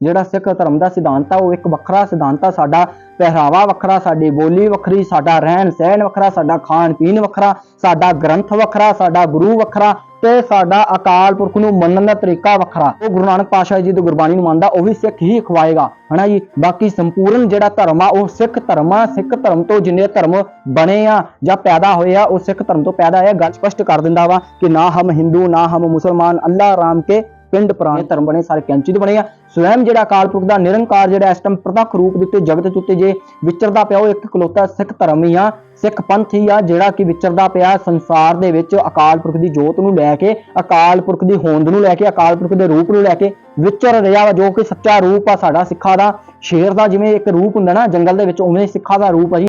ਜਿਹੜਾ ਸਿੱਖ ਧਰਮ ਦਾ ਸਿਧਾਂਤ ਆ, ਉਹ ਇੱਕ ਵੱਖਰਾ ਸਿਧਾਂਤ ਆ। ਸਾਡਾ ਪਹਿਰਾਵਾ ਵੱਖਰਾ, ਸਾਡੀ ਬੋਲੀ ਵੱਖਰੀ, ਸਾਡਾ ਰਹਿਣ ਸਹਿਣ ਵੱਖਰਾ, ਸਾਡਾ ਖਾਣ ਪੀਣ ਵੱਖਰਾ, ਸਾਡਾ ਗ੍ਰੰਥ ਵੱਖਰਾ, ਸਾਡਾ ਗੁਰੂ ਵੱਖਰਾ ਤੇ ਸਾਡਾ ਅਕਾਲ ਪੁਰਖ ਨੂੰ ਮੰਨਣ ਦਾ ਤਰੀਕਾ ਵੱਖਰਾ। ਉਹ ਗੁਰੂ ਨਾਨਕ ਪਾਤਸ਼ਾਹ ਜੀ ਦੀ ਗੁਰਬਾਣੀ ਨੂੰ ਮੰਨਦਾ, ਉਹ ਵੀ ਸਿੱਖ ਹੀ ਖਵਾਏਗਾ, ਹਨਾ ਜੀ? ਬਾਕੀ ਸੰਪੂਰਨ ਜਿਹੜਾ ਧਰਮ ਆ, ਉਹ ਸਿੱਖ ਧਰਮ ਆ। ਸਿੱਖ ਧਰਮ ਤੋਂ ਜਿੰਨੇ ਧਰਮ ਬਣੇ ਆ ਜਾਂ ਪੈਦਾ ਹੋਏ ਆ, ਉਹ ਸਿੱਖ ਧਰਮ ਤੋਂ ਪੈਦਾ ਆਇਆ ਗੱਲ ਸਪਸ਼ਟ ਕਰ ਦਿੰਦਾ ਵਾ ਕਿ ਨਾ ਹਮ ਹਿੰਦੂ, ਨਾ ਹਮ ਮੁਸਲਮਾਨ, ਅੱਲਾਹ ਰਾਮ ਕੇ ਪਿੰਡ ਪੁਰਾਣੇ ਧਰਮ ਬਣੇ, ਸਾਰੇ ਕੈਂਚੀ ਬਣੇ ਆ। ਸਵੈਮ ਜਿਹੜਾ ਅਕਾਲ ਪੁਰਖ ਦਾ ਨਿਰੰਕਾਰ ਜਿਹੜਾ ਇਸ ਟਾਈਮ ਪ੍ਰਤੱਖ ਰੂਪ ਦੇ ਉੱਤੇ ਜਗਤ ਦੇ ਉੱਤੇ ਜੇ ਵਿਚਰਦਾ ਪਿਆ, ਉਹ ਇੱਕ ਇਕਲੌਤਾ ਸਿੱਖ ਧਰਮ ਹੀ ਆ, ਸਿੱਖ ਪੰਥ ਹੀ ਆ, ਜਿਹੜਾ ਕਿ ਵਿਚਰਦਾ ਪਿਆ ਸੰਸਾਰ ਦੇ ਵਿੱਚ ਅਕਾਲ ਪੁਰਖ ਦੀ ਜੋਤ ਨੂੰ ਲੈ ਕੇ, ਅਕਾਲ ਪੁਰਖ ਦੀ ਹੋਂਦ ਨੂੰ ਲੈ ਕੇ, ਅਕਾਲ ਪੁਰਖ ਦੇ ਰੂਪ ਨੂੰ ਲੈ ਕੇ ਵਿਚਰ ਰਿਹਾ ਵਾ, ਜੋ ਕਿ ਸੱਚਾ ਰੂਪ ਆ ਸਾਡਾ ਸਿੱਖਾਂ ਦਾ, ਸ਼ੇਰ ਦਾ ਜਿਵੇਂ ਇੱਕ ਰੂਪ ਹੁੰਦਾ ਨਾ, ਜੰਗਲ ਦੇ ਵਿੱਚ, ਉਵੇਂ ਸਿੱਖਾਂ ਦਾ ਰੂਪ ਆ ਜੀ।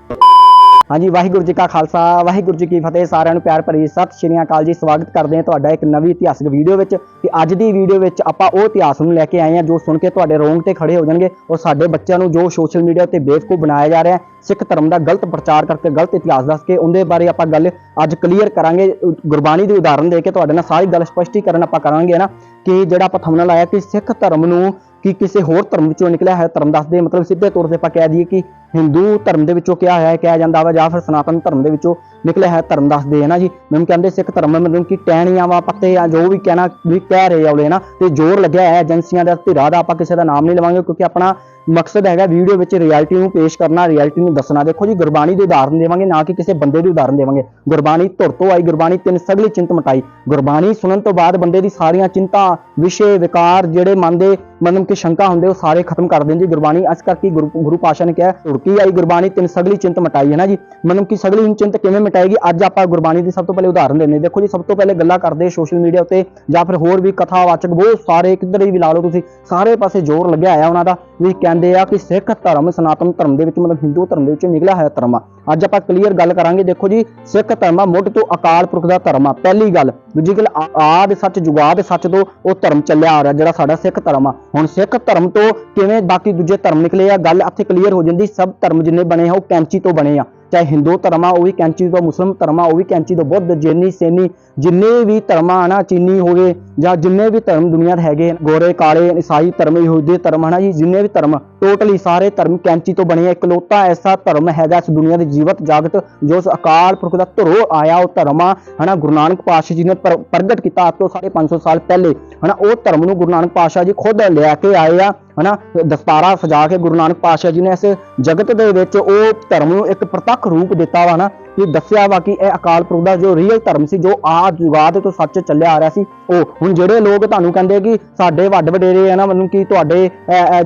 ਹਾਂਜੀ, ਵਾਹਿਗੁਰੂ ਜੀ ਕਾ ਖਾਲਸਾ, ਵਾਹਿਗੁਰੂ ਜੀ ਕੀ ਫਤਿਹ। ਸਾਰਿਆਂ ਨੂੰ ਪਿਆਰ ਭਰੀ ਸਤਿ ਸ਼੍ਰੀ ਅਕਾਲ ਜੀ। ਸਵਾਗਤ ਕਰਦੇ ਹਾਂ ਤੁਹਾਡਾ ਇੱਕ ਨਵੀਂ ਇਤਿਹਾਸਕ ਵੀਡੀਓ ਵਿੱਚ। ਤੇ ਅੱਜ ਦੀ ਵੀਡੀਓ ਵਿੱਚ ਆਪਾਂ ਉਹ ਇਤਿਹਾਸ ਨੂੰ ਲੈ ਕੇ ਆਏ ਹਾਂ ਜੋ ਸੁਣ ਕੇ ਤੁਹਾਡੇ ਰੋਂਗ ਤੇ ਖੜੇ ਹੋ ਜਾਣਗੇ ਔਰ ਸਾਡੇ ਬੱਚਿਆਂ ਨੂੰ ਜੋ ਸੋਸ਼ਲ ਮੀਡੀਆ ਉੱਤੇ ਬੇਵਕੂਫ ਬਣਾਇਆ ਜਾ ਰਿਹਾ ਸਿੱਖ ਧਰਮ ਦਾ ਗਲਤ ਪ੍ਰਚਾਰ ਕਰਕੇ ਗਲਤ ਇਤਿਹਾਸ ਦੱਸ ਕੇ ਉਹਦੇ ਬਾਰੇ ਆਪਾਂ ਗੱਲ ਅੱਜ ਕਲੀਅਰ ਕਰਾਂਗੇ। ਗੁਰਬਾਣੀ ਦੇ ਉਦਾਹਰਣ ਦੇ ਕੇ ਤੁਹਾਡੇ ਨਾਲ ਸਾਰੀ ਗੱਲ ਸਪਸ਼ਟੀਕਰਨ ਆਪਾਂ ਕਰਾਂਗੇ ਨਾ? ਕਿ ਜਿਹੜਾ ਆਪਾਂ ਥੰਬਨੇਲ ਆਇਆ ਕਿ ਸਿੱਖ ਧਰਮ ਨੂੰ ਕਿ ਕਿਸੇ ਹੋਰ ਧਰਮ ਵਿੱਚੋਂ ਨਿਕਲਿਆ ਹੈ ਧਰਮ ਦੱਸਦੇ। ਮਤਲਬ ਸਿੱਧੇ ਤੌਰ ਤੇ ਆਪਾਂ ਕਹਿ ਦਈਏ ਕਿ ਹਿੰਦੂ ਧਰਮ ਦੇ ਵਿੱਚੋਂ ਕਿਹਾ ਹੋਇਆ ਹੈ, ਕਿਹਾ ਜਾਂਦਾ ਵਾ ਜਾਂ ਫਿਰ ਸਨਾਤਨ ਧਰਮ ਦੇ ਵਿੱਚੋਂ ਨਿਕਲਿਆ ਹੈ ਧਰਮ ਦੱਸਦੇ ਹੈ ਨਾ ਜੀ। ਮੈਨੂੰ ਕਹਿੰਦੇ ਸਿੱਖ ਧਰਮ ਮਤਲਬ ਕਿ ਟਹਿਣੀਆਂ ਵਾ ਪੱਤੇ ਆ ਜੋ ਵੀ ਕਹਿਣਾ, ਵੀ ਕਹਿ ਰਹੇ ਔਲੇ ਨਾ ਤੇ ਜ਼ੋਰ ਲੱਗਿਆ ਹੈ ਏਜੰਸੀਆਂ ਦਾ ਧਿਰਾਂ ਦਾ, ਆਪਾਂ ਕਿਸੇ ਦਾ ਨਾਮ ਨਹੀਂ ਲਵਾਂਗੇ ਕਿਉਂਕਿ ਆਪਣਾ ਮਕਸਦ ਹੈਗਾ ਵੀਡੀਓ ਵਿੱਚ ਰਿਐਲਿਟੀ ਨੂੰ ਪੇਸ਼ ਕਰਨਾ ਰਿਐਲਿਟੀ ਨੂੰ ਦੱਸਣਾ। ਦੇਖੋ ਜੀ, ਗੁਰਬਾਣੀ ਦੇ ਉਦਾਹਰਨ ਦੇਵਾਂਗੇ, ਨਾ ਕਿ ਕਿਸੇ ਬੰਦੇ ਦੇ ਉਦਾਹਰਨ ਦੇਵਾਂਗੇ। ਗੁਰਬਾਣੀ ਧੁਰ ਤੋਂ ਆਈ, ਗੁਰਬਾਣੀ ਤਿੰਨ ਸਗਲੀ ਚਿੰਤ ਮਟਾਈ। ਗੁਰਬਾਣੀ ਸੁਣਨ ਤੋਂ ਬਾਅਦ ਬੰਦੇ ਦੀ ਸਾਰੀਆਂ ਚਿੰਤਾ, ਵਿਸ਼ੇ, ਵਿਕਾਰ ਜਿਹੜੇ ਮਨ ਦੇ ਮਤਲਬ ਕਿ ਸ਼ੰਕਾ ਹੁੰਦੇ, ਉਹ ਸਾਰੇ ਖਤਮ ਕਰ ਦਿੰਦੀ। ਗੁਰਬਾਣੀ ਇਸ ਕਰਕੇ ਗੁਰੂ ਗੁਰੂ ਪਾਸ਼ਾ ਨੇ ਕਿਹਾ ਧੁਰਕੀ ਆਈ, ਗੁਰਬਾਣੀ ਤਿੰਨ ਸਗਲੀ ਚਿੰਤ ਮਟਾਈ ਹੈ ਨਾ ਜੀ। ਮਤਲਬ ਕਿ ਸਗਲੀ ਚਿੰਤ ਕਿਵੇਂ ਮਿਟਾਏਗੀ ਅੱਜ ਆਪਾਂ ਗੁਰਬਾਣੀ ਦੀ ਸਭ ਤੋਂ ਪਹਿਲੇ ਉਦਾਹਰਨ ਦਿੰਦੇ ਦੇਖੋ ਜੀ, ਸਭ ਤੋਂ ਪਹਿਲੇ ਗੱਲਾਂ ਕਰਦੇ ਸੋਸ਼ਲ ਮੀਡੀਆ ਉੱਤੇ ਜਾਂ ਫਿਰ ਹੋਰ ਵੀ ਕਥਾਵਾਚਕ, ਬਹੁਤ ਸਾਰੇ ਕਿੱਧਰ ਵੀ ਲਾ ਲਓ ਤੁਸੀਂ, ਸਾਰੇ ਪਾਸੇ ਜ਼ੋਰ ਲੱਗਿਆ ਹੋਇਆ ਉਹਨਾਂ ਦਾ ਵੀ ਕਹਿੰਦੇ ਆ ਕਿ ਸਿੱਖ ਧਰਮ, ਸਨਾਤਨ ਧਰਮ ਦੇ ਵਿੱਚ, ਮਤਲਬ ਹਿੰਦੂ ਧਰਮ ਦੇ ਵਿੱਚੋਂ ਨਿਕਲਿਆ ਹੋਇਆ ਧਰਮ ਆ। ਅੱਜ ਆਪਾਂ ਕਲੀਅਰ ਗੱਲ ਕਰਾਂਗੇ, ਦੇਖੋ ਜੀ, ਸਿੱਖ ਧਰਮ ਆ, ਮੁੱਢ ਤੋਂ ਅਕਾਲ ਪੁਰਖ ਦਾ ਧਰਮ ਆ, ਪਹਿਲੀ ਗੱਲ। ਦੂਜੀ ਗੱਲ ਆ- ਆਦਿ ਸੱਚ, ਜੁਗਾਦ ਸੱਚ ਤੋਂ ਉਹ ਧਰਮ ਚੱਲਿਆ ਆ ਰਿਹਾ, ਜਿਹੜਾ ਸਾਡਾ ਸਿੱਖ ਧਰਮ ਆ। ਹੁਣ ਸਿੱਖ ਧਰਮ ਤੋਂ ਕਿਵੇਂ ਬਾਕੀ ਦੂਜੇ ਧਰਮ ਨਿਕਲੇ ਆ, ਗੱਲ ਇੱਥੇ ਕਲੀਅਰ ਹੋ ਜਾਂਦੀ, ਸਭ ਧਰਮ ਜਿੰਨੇ ਬਣੇ ਆ, ਉਹ ਕੈਂਚੀ ਤੋਂ ਬਣੇ ਆ। ਚਾਹੇ ਹਿੰਦੂ ਧਰਮ ਆ, ਉਹ ਵੀ ਕੈਂਚੀ ਤੋਂ ਮੁਸਲਮ ਧਰਮ ਆ, ਉਹ ਵੀ ਕੈਂਚੀ ਤੋਂ ਬੁੱਧ, ਜੈਨੀ ਸੈਨੀ, ਜਿੰਨੇ ਵੀ ਧਰਮਾਂ ਆ ਨਾ, ਚੀਨੀ ਹੋਵੇ ਜਾਂ ਜਿੰਨੇ ਵੀ ਧਰਮ ਦੁਨੀਆ ਦੇ ਹੈਗੇ ਗੋਰੇ, ਕਾਲੇ ਈਸਾਈ ਧਰਮ, ਯਹੂਦੀ ਧਰਮ ਹਨਾ ਜੀ, ਜਿੰਨੇ ਵੀ ਧਰਮ ਟੋਟਲੀ ਸਾਰੇ ਧਰਮ ਕੈਂਚੀ ਤੋਂ ਬਣੇ ਆ ਇਕਲੌਤਾ ਐਸਾ ਧਰਮ ਹੈਗਾ ਇਸ ਦੁਨੀਆ ਦੇ ਜੀਵਤ ਜਾਗਤ ਜੋ ਉਸ ਅਕਾਲ ਪੁਰਖ ਦਾ ਧਰੋ ਆਇਆ, ਉਹ ਧਰਮ ਆ ਹਨਾ, ਗੁਰੂ ਨਾਨਕ ਪਾਤਸ਼ਾਹ ਜੀ ਨੇ ਪ੍ਰਗਟ ਕੀਤਾ ਅੱਜ ਤੋਂ 550 ਸਾਲ ਪਹਿਲੇ, ਹਨਾ, ਉਹ ਧਰਮ ਨੂੰ ਗੁਰੂ ਨਾਨਕ ਪਾਤਸ਼ਾਹ ਜੀ ਖੁਦ ਲੈ ਕੇ ਆਏ ਆ, ਹਨਾ, ਦਸਤਾਰਾ ਸਜਾ ਕੇ ਗੁਰੂ ਨਾਨਕ ਪਾਤਸ਼ਾਹ ਜੀ ਨੇ ਇਸ ਜਗਤ ਦੇ ਵਿੱਚ ਉਹ ਧਰਮ ਨੂੰ ਇੱਕ ਪ੍ਰਤੱਖ ਰੂਪ ਦਿੱਤਾ ਵਾ ਨਾ ਕਿ ਦੱਸਿਆ ਵਾ ਕਿ ਇਹ ਅਕਾਲ ਪੁਰਖ ਦਾ ਜੋ ਰੀਅਲ ਧਰਮ ਸੀ, ਜੋ ਆ ਜੁਗਾਦ ਤੋਂ ਸੱਚ ਚੱਲਿਆ ਆ ਰਿਹਾ ਸੀ, ਉਹ ਹੁਣ ਜਿਹੜੇ ਲੋਕ ਤੁਹਾਨੂੰ ਕਹਿੰਦੇ ਕਿ ਸਾਡੇ ਵੱਡ ਵਡੇਰੇ ਆ ਨਾ, ਮਤਲਬ ਕਿ ਤੁਹਾਡੇ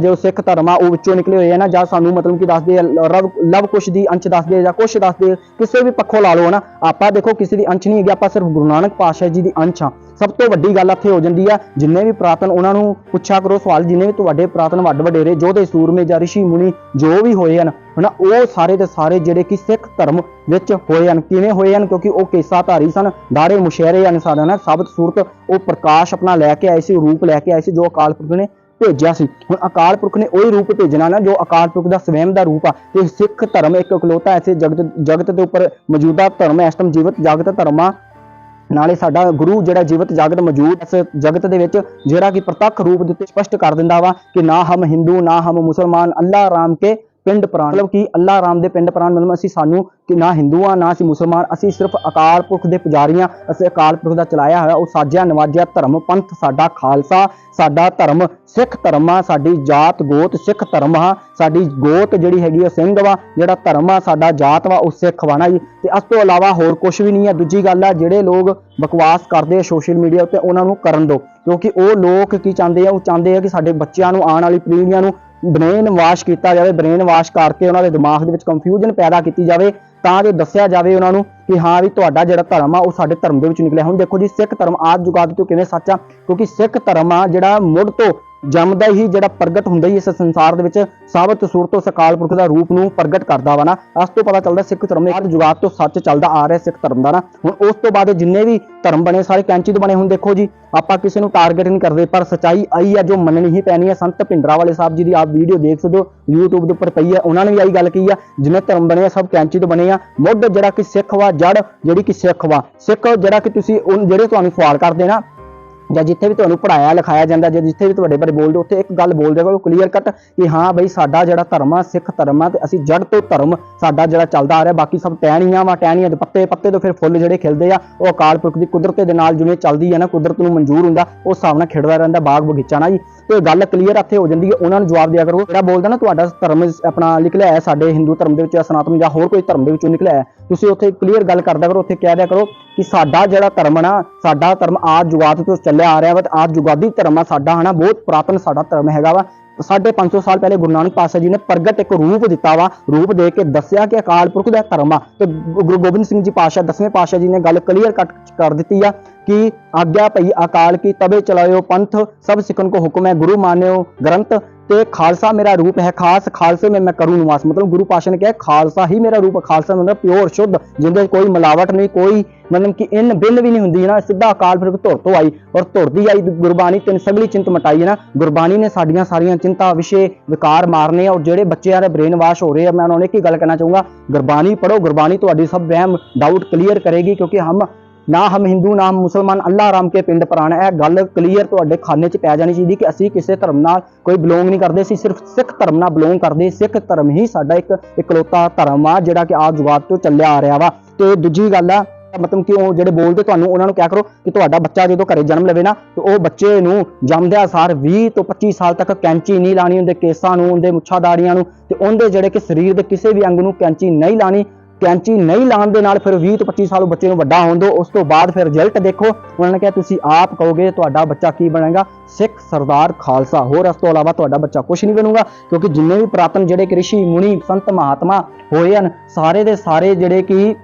ਜੋ ਸਿੱਖ ਧਰਮ ਆ, ਉਹ ਵਿੱਚੋਂ ਨਿਕਲੇ ਹੋਏ ਆ ਨਾ, ਜਾਂ ਸਾਨੂੰ ਮਤਲਬ ਕਿ ਦੱਸਦੇ ਰਵ ਲਵ ਕੁਸ਼ ਦੀ ਅੰਸ਼ ਦੱਸਦੇ ਜਾਂ ਕੁਸ਼ ਦੱਸਦੇ ਕਿਸੇ ਵੀ ਪੱਖੋਂ ਲਾ ਲਓ ਨਾ, ਆਪਾਂ ਦੇਖੋ ਕਿਸੇ ਦੀ ਅੰਸ਼ ਨਹੀਂ ਹੈਗੀ, ਆਪਾਂ ਸਿਰਫ ਗੁਰੂ ਨਾਨਕ ਪਾਤਸ਼ਾਹ ਜੀ ਦੀ ਅੰਸ਼ ਆ। ਸਭ ਤੋਂ ਵੱਡੀ ਗੱਲ ਇੱਥੇ ਹੋ ਜਾਂਦੀ ਆ, ਜਿੰਨੇ ਵੀ ਪ੍ਰਾਤਨ ਉਹਨਾਂ ਨੂੰ ਪੁੱਛਿਆ ਕਰੋ ਸਵਾਲ, ਜਿੰਨੇ ਵੀ ਤੁਹਾਡੇ ਪ੍ਰਾਤਨ ਵੱਡ ਵਡੇਰੇ ਜੋਧੇ ਸੂਰਮੇ ਜਾਂ ਰਿਸ਼ੀ ਮੁਨੀ ਜੋ ਵੀ ਹੋਏ ਹਨ ਹਨਾ, ਉਹ ਸਾਰੇ ਦੇ ਸਾਰੇ ਜਿਹੜੇ ਕਿ ਸਿੱਖ ਧਰਮ ਵਿੱਚ ਹੋਏ ਹਨ, ਕਿਵੇਂ ਹੋਏ ਹਨ, ਕਿਉਂਕਿ ਉਹ ਕੇਸਾਧਾਰੀ ਸਨ, ਦਾੜੇ ਮੁਸ਼ਹਿਰੇ ਹਨ ਸਾਡਾ ਸਾਬਤ ਸੂਰਤ ਉਹ ਪ੍ਰਕਾਸ਼ ਆਪਣਾ ਲੈ ਕੇ ਆਏ ਸੀ, ਰੂਪ ਲੈ ਕੇ ਆਏ ਸੀ, ਜੋ ਅਕਾਲ ਪੁਰਖ ਨੇ ਭੇਜਿਆ ਸੀ। ਹੁਣ ਅਕਾਲ ਪੁਰਖ ਨੇ ਉਹੀ ਰੂਪ ਭੇਜਣਾ ਨਾ, ਜੋ ਅਕਾਲ ਪੁਰਖ ਦਾ ਸਵੈਮ ਦਾ ਰੂਪ ਆ। ਤੇ ਸਿੱਖ ਧਰਮ ਇੱਕ ਇਕਲੌਤਾ ਐਸੇ ਜਗਤ ਜਗਤ ਦੇ ਉੱਪਰ ਮੌਜੂਦਾ ਧਰਮ ਹੈ, ਇਸ ਟਾਈਮ ਜੀਵਤ ਜਾਗਤ ਧਰਮ ਆ ਨਾਲੇ ਸਾਡਾ ਗੁਰੂ ਜਿਹੜਾ ਜੀਵਤ ਜਾਗਤ ਮੌਜੂਦ ਇਸ ਜਗਤ ਦੇ ਵਿੱਚ ਜਿਹੜਾ ਕਿ ਪ੍ਰਤੱਖ ਰੂਪ ਦੇ ਉੱਤੇ ਸਪਸ਼ਟ ਕਰ ਦਿੰਦਾ ਵਾ ਕਿ ਨਾ ਹਮ ਹਿੰਦੂ, ਨਾ ਹਮ ਮੁਸਲਮਾਨ, ਅੱਲਾਹ ਰਾਮ ਕੇ ਪਿੰਡ ਪ੍ਰਾਨ ਮਤਲਬ ਕਿ ਅੱਲਾਹ ਰਾਮ ਦੇ ਪਿੰਡ ਪ੍ਰਾਨ ਮਤਲਬ ਅਸੀਂ ਸਾਨੂੰ ਕਿ ਨਾ ਹਿੰਦੂ ਆ ਨਾ ਅਸੀਂ ਮੁਸਲਮਾਨ, ਅਸੀਂ ਸਿਰਫ ਅਕਾਲ ਪੁਰਖ ਦੇ ਪੁਜਾਰੀਆਂ, ਅਸੀਂ ਅਕਾਲ ਪੁਰਖ ਦਾ ਚਲਾਇਆ ਹੋਇਆ, ਉਹ ਸਾਜਿਆ, ਨਵਾਜਿਆ ਧਰਮ ਪੰਥ, ਸਾਡਾ ਖਾਲਸਾ, ਸਾਡਾ ਧਰਮ ਸਿੱਖ ਧਰਮ ਆ, ਸਾਡੀ ਜਾਤ, ਗੋਤ ਸਿੱਖ ਧਰਮ ਆ, ਸਾਡੀ ਗੋਤ ਜਿਹੜੀ ਹੈਗੀ ਆ ਸਿੰਘ ਵਾ, ਜਿਹੜਾ ਧਰਮ ਆ, ਸਾਡਾ ਜਾਤ ਵਾ, ਉਹ ਸਿੱਖ ਵਾ ਨਾ ਜੀ। ਤੇ ਇਸ ਤੋਂ ਇਲਾਵਾ ਹੋਰ ਕੁਝ ਵੀ ਨਹੀਂ ਹੈ ਦੂਜੀ ਗੱਲ ਆ, ਜਿਹੜੇ ਲੋਕ ਬਕਵਾਸ ਕਰਦੇ ਆ ਸੋਸ਼ਲ ਮੀਡੀਆ ਉੱਤੇ, ਉਹਨਾਂ ਨੂੰ ਕਰਨ ਦਿਓ। ਕਿਉਂਕਿ ਉਹ ਲੋਕ ਕੀ ਚਾਹੁੰਦੇ ਆ, ਉਹ ਚਾਹੁੰਦੇ ਆ ਕਿ ਸਾਡੇ ਬੱਚਿਆਂ ਨੂੰ, ਆਉਣ ਵਾਲੀ ਪੀੜ੍ਹੀਆਂ ਨੂੰ ਬ੍ਰੇਨ ਵਾਸ਼ ਕੀਤਾ ਜਾਵੇ ਬ੍ਰੇਨ ਵਾਸ਼ ਕਰਕੇ ਉਹਨਾਂ ਦੇ ਦਿਮਾਗ ਦੇ ਵਿੱਚ ਕੰਫਿਊਜ਼ਨ ਪੈਦਾ ਕੀਤੀ ਜਾਵੇ, ਤਾਂ ਜੋ ਦੱਸਿਆ ਜਾਵੇ ਉਹਨਾਂ ਨੂੰ ਕਿ ਹਾਂ ਵੀ ਤੁਹਾਡਾ ਜਿਹੜਾ ਧਰਮ ਆ, ਉਹ ਸਾਡੇ ਧਰਮ ਦੇ ਵਿੱਚ ਨਿਕਲਿਆ। ਹੁਣ ਦੇਖੋ ਜੀ, ਸਿੱਖ ਧਰਮ ਆਦ ਜੁਗਾਦ ਤੋਂ ਕਿਵੇਂ ਸੱਚ ਆ? ਕਿਉਂਕਿ ਸਿੱਖ ਧਰਮ ਆ ਜਿਹੜਾ ਮੁੱਢ ਤੋਂ ਜੰਮਦਾ ਹੀ ਜਿਹੜਾ ਪ੍ਰਗਟ ਹੁੰਦਾ ਹੀ ਇਸ ਸੰਸਾਰ ਦੇ ਵਿੱਚ ਸਾਬਤ ਸੂਰਤ ਉਸ ਅਕਾਲ ਪੁਰਖ ਦਾ ਰੂਪ ਨੂੰ ਪ੍ਰਗਟ ਕਰਦਾ ਵਾ ਨਾ। ਅਸ ਤੋਂ ਪਤਾ ਚੱਲਦਾ ਸਿੱਖ ਧਰਮ ਦੇ ਆਦ ਤੋਂ ਸੱਚ ਚੱਲਦਾ ਆ ਰਿਹਾ ਸਿੱਖ ਧਰਮ ਦਾ ਨਾ। ਹੁਣ ਉਸ ਤੋਂ ਬਾਅਦ ਜਿੰਨੇ ਵੀ ਧਰਮ ਬਣੇ, ਸਾਰੇ ਕੈਂਚੀ ਤੋਂ ਬਣੇ, ਹੁਣ ਦੇਖੋ ਜੀ, ਆਪਾਂ ਕਿਸੇ ਨੂੰ ਟਾਰਗੇਟ ਨਹੀਂ ਕਰਦੇ, ਪਰ ਸਚਾਈ ਆਈ ਆ ਜੋ ਮੰਨਣੀ ਹੀ ਪੈਣੀ ਆ। ਸੰਤ ਭਿੰਡਰਾ ਵਾਲੇ ਸਾਹਿਬ ਜੀ ਦੀ ਆਪ ਵੀਡੀਓ ਦੇਖ ਸਕਦੇ ਹੋ, YouTube ਦੇ ਉੱਪਰ ਪਈ ਆ। ਉਹਨਾਂ ਨੇ ਵੀ ਆਹੀ ਗੱਲ ਕਹੀ ਆ, ਜਿੰਨੇ ਧਰਮ ਬਣੇ ਆ, ਸਭ ਕੈਂਚੀ ਤੋਂ ਬਣੇ ਆ। ਮੁੱਢ ਜਿਹੜਾ ਕਿ ਸਿੱਖ ਵਾ ਜੜ ਜਿਹੜੀ ਕਿ ਸਿੱਖ ਵਾ। ਸਿੱਖ ਜਿਹੜਾ ਕਿ ਤੁਸੀਂ ਉਹ ਜਿਹੜੇ ਤੁਹਾਨੂੰ ਸਵਾਲ ਕਰਦੇ ਨਾ ਜਾਂ ਜਿੱਥੇ ਵੀ ਤੁਹਾਨੂੰ ਪੜਾਇਆ ਲਿਖਾਇਆ ਜਾਂਦਾ, ਜਾਂ ਜਿੱਥੇ ਵੀ ਤੁਹਾਡੇ ਬਾਰੇ ਬੋਲਦੇ ਉੱਥੇ ਇੱਕ ਗੱਲ ਬੋਲਦੇ ਕਰੋ ਕਲੀਅਰ ਕੱਟ ਕਿ ਹਾਂ ਬਈ ਸਾਡਾ ਜਿਹੜਾ ਧਰਮ ਆ, ਸਿੱਖ ਧਰਮ ਆ, ਤੇ ਅਸੀਂ ਜੜ ਤੋਂ ਧਰਮ ਸਾਡਾ ਜਿਹੜਾ ਚੱਲਦਾ ਆ ਰਿਹਾ, ਬਾਕੀ ਸਭ ਟਹਿਣੀਆਂ ਵਾ, ਟਹਿਣੀਆਂ ਦੇ ਪੱਤੇ ਪੱਤੇ ਤੋਂ ਫਿਰ ਫੁੱਲ ਜਿਹੜੇ ਖਿਲਦੇ ਆ, ਉਹ ਅਕਾਲ ਪੁਰਖ ਦੀ ਕੁਦਰਤ ਦੇ ਨਾਲ ਜਿਵੇਂ ਚੱਲਦੀ ਆ ਨਾ, ਕੁਦਰਤ ਨੂੰ ਮਨਜ਼ੂਰ ਹੁੰਦਾ, ਉਸ ਹਿਸਾਬ ਨਾਲ ਖਿੜਦਾ ਰਹਿੰਦਾ, ਬਾਗ ਬਗੀਚਾ ਨਾ ਜੀ। ਤੇ ਗੱਲ ਕਲੀਅਰ ਇੱਥੇ ਹੋ ਜਾਂਦੀ ਹੈ, ਉਹਨਾਂ ਨੂੰ ਜਵਾਬ ਦਿਆ ਕਰੋ। ਜਿਹੜਾ ਬੋਲਦਾ ਨਾ, ਤੁਹਾਡਾ ਧਰਮ ਆਪਣਾ ਨਿਕਲਿਆ ਹੈ, ਸਾਡੇ ਹਿੰਦੂ ਧਰਮ ਦੇ ਵਿੱਚ ਜਾਂ ਸਨਾਤਨ ਜਾਂ ਹੋਰ ਕੋਈ ਧਰਮ ਦੇ ਵਿੱਚੋਂ ਨਿਕਲਿਆ ਹੈ, ਤੁਸੀਂ ਉੱਥੇ ਕਲੀਅਰ ਗੱਲ ਕਰਦਾ ਕਰੋ, ਉੱਥੇ ਕਹਿ ਦਿਆ ਕਰੋ ਕਿ ਸਾਡਾ ਜਿਹੜਾ ਧਰਮ ਨਾ, ਸਾਡਾ ਧਰਮ ਆਦ ਜੁਗਾਦ ਤੋਂ ਚੱਲਿਆ ਆ ਰਿਹਾ ਵਾ ਤੇ ਆਦ ਜੁਗਾਦੀ ਧਰਮ ਆ ਸਾਡਾ, ਹਨਾ, ਬਹੁਤ ਪੁਰਾਤਨ ਸਾਡਾ ਧਰਮ ਹੈਗਾ ਵਾ। ਸਾਢੇ 500 ਸਾਲ ਪਹਿਲੇ ਗੁਰੂ ਨਾਨਕ ਪਾਤਸ਼ਾਹ ਜੀ ਨੇ ਪ੍ਰਗਟ ਇੱਕ ਰੂਪ ਦਿੱਤਾ ਵਾ, ਰੂਪ ਦੇ ਕੇ ਦੱਸਿਆ ਕਿ ਅਕਾਲ ਪੁਰਖ ਦਾ ਧਰਮ ਆ। ਤੇ ਗੁਰੂ ਗੋਬਿੰਦ ਸਿੰਘ ਜੀ ਪਾਤਸ਼ਾਹ, ਦਸਵੇਂ ਪਾਤਸ਼ਾਹ ਜੀ ਨੇ ਗੱਲ ਕਲੀਅਰ ਕੱਟ ਕਰ ਦਿੱਤੀ ਆ ਕਿ ਆਗਿਆ ਭਈ ਅਕਾਲ ਕੀ ਤਬੇ ਚਲਾਇਓ ਪੰਥ, ਸਭ ਸਿੱਖਣ ਕੋ ਹੁਕਮ ਹੈ, ਗੁਰੂ ਮਾਨਿਓ ਗ੍ਰੰਥ। ਤੇ ਖਾਲसा ਮੇਰਾ ਰੂਪ ਹੈ ਖਾਸ, ਖਾਲਸੇ ਮੈਂ ਮੈਂ ਕਰੂੰ ਨਿਵਾਸ। ਮਤਲਬ ਗੁਰੂ ਪਾਸ਼ਾ ਨੇ ਕਿਹਾ, ਖਾਲਸਾ ਹੀ ਮੇਰਾ ਰੂਪ, ਖਾਲਸਾ ਮਤਲਬ ਪਿਓਰ, ਸ਼ੁੱਧ, ਜਿੰਦੇ ਕੋਈ ਮਿਲਾਵਟ ਨਹੀਂ, ਕੋਈ ਮਤਲਬ ਕਿ ਇਨ ਬਿਨ ਵੀ ਨਹੀਂ ਹੁੰਦੀ ਨਾ? ਸਿੱਧਾ ਅਕਾਲ ਪੁਰਖ ਧੁਰ ਤੋਂ ਆਈ ਔਰ ਧੁਰ ਦੀ ਆਈ ਗੁਰਬਾਣੀ ਤਿੰਨ ਸਗਲੀ ਚਿੰਤ ਮਟਾਈ, ਹੈ ਨਾ? ਗੁਰਬਾਣੀ ਨੇ ਸਾਡੀਆਂ ਸਾਰੀਆਂ ਚਿੰਤਾ ਵਿਸ਼ੇ ਵਿਕਾਰ ਮਾਰਨੇ ਔਰ ਜਿਹੜੇ ਬੱਚਿਆਂ ਦੇ ਬ੍ਰੇਨ ਵਾਸ਼ ਹੋ ਰਹੇ ਆ, ਮੈਂ ਉਹਨਾਂ ਨੇ ਕੀ ਗੱਲ ਕਰਨਾ ਚਾਹੂੰਗਾ, ਗੁਰਬਾਣੀ ਪੜੋ ਗੁਰਬਾਣੀ ਤੁਹਾਡੀ ਸਭ ਵਹਿਮ ਡਾਊਟ ਕਲੀਅਰ ਕਰੇਗੀ ਕਿਉਂਕਿ ਹਮ ਨਾ ਹਮ ਹਿੰਦੂ, ਨਾ ਹਮ ਮੁਸਲਮਾਨ ਅੱਲਾ ਰਾਮ ਕੇ ਪਿੰਡ ਪ੍ਰਾਣ ਇਹ ਗੱਲ ਕਲੀਅਰ ਤੁਹਾਡੇ ਖਾਨੇ 'ਚ ਪੈ ਜਾਣੀ ਚਾਹੀਦੀ ਕਿ ਅਸੀਂ ਕਿਸੇ ਧਰਮ ਨਾਲ ਕੋਈ ਬਿਲੋਂਗ ਨਹੀਂ ਕਰਦੇ, ਅਸੀਂ ਸਿਰਫ ਸਿੱਖ ਧਰਮ ਨਾਲ ਬਿਲੋਂਗ ਕਰਦੇ। ਸਿੱਖ ਧਰਮ ਹੀ ਸਾਡਾ ਇੱਕ ਇਕਲੌਤਾ ਧਰਮ ਆ, ਜਿਹੜਾ ਕਿ ਆਪ ਜਵਾਬ ਤੋਂ ਚੱਲਿਆ ਆ ਰਿਹਾ ਵਾ। ਤੇ ਦੂਜੀ ਗੱਲ ਆ, ਮਤਲਬ ਕਿ ਉਹ ਜਿਹੜੇ ਬੋਲਦੇ ਤੁਹਾਨੂੰ, ਉਹਨਾਂ ਨੂੰ ਕਿਹਾ ਕਰੋ ਕਿ ਤੁਹਾਡਾ ਬੱਚਾ ਜਦੋਂ ਘਰੇ ਜਨਮ ਲਵੇ ਨਾ, ਤੇ ਉਹ ਬੱਚੇ ਨੂੰ ਜੰਮਦਿਆਂ ਸਾਰ 20 ਤੋਂ 25 ਸਾਲ ਤੱਕ ਕੈਂਚੀ ਨਹੀਂ ਲਾਣੀ, ਉਹਦੇ ਕੇਸਾਂ ਨੂੰ, ਉਹਦੇ ਮੁੱਛਾਦਾੜੀਆਂ ਨੂੰ, ਤੇ ਉਹਦੇ ਜਿਹੜੇ ਕਿ ਸਰੀਰ ਦੇ ਕਿਸੇ ਵੀ ਅੰਗ ਨੂੰ ਕੈਂਚੀ ਨਹੀਂ ਲਾਣੀ ਕੈਂਚੀ ਨਹੀਂ ਲਾਉਣ ਦੇ ਨਾਲ ਫਿਰ 20 ਤੋਂ 25 ਸਾਲ ਬੱਚੇ ਨੂੰ ਵੱਡਾ ਹੋਣ ਦਿਓ, ਉਸ ਤੋਂ ਬਾਅਦ ਫਿਰ ਰਿਜ਼ਲਟ ਦੇਖੋ। ਉਹਨਾਂ ਨੇ ਕਿਹਾ, ਤੁਸੀਂ ਆਪ ਕਹੋਗੇ, ਤੁਹਾਡਾ ਬੱਚਾ ਕੀ ਬਣੇਗਾ? ਸਿੱਖ ਸਰਦਾਰ ਖਾਲਸਾ। ਹੋਰ ਇਸ ਤੋਂ ਇਲਾਵਾ ਤੁਹਾਡਾ ਬੱਚਾ ਕੁਝ ਨਹੀਂ ਬਣੂਗਾ, ਕਿਉਂਕਿ ਜਿੰਨੇ ਵੀ ਪ੍ਰਾਤਨ ਜਿਹੜੇ ਕਿ ਰਿਸ਼ੀ, ਮੁਨੀ, ਸੰਤ ਮਹਾਤਮਾ ਹੋਏ ਹਨ, ਸਾਰੇ ਦੇ ਸਾਰੇ ਜਿਹੜੇ ਕਿ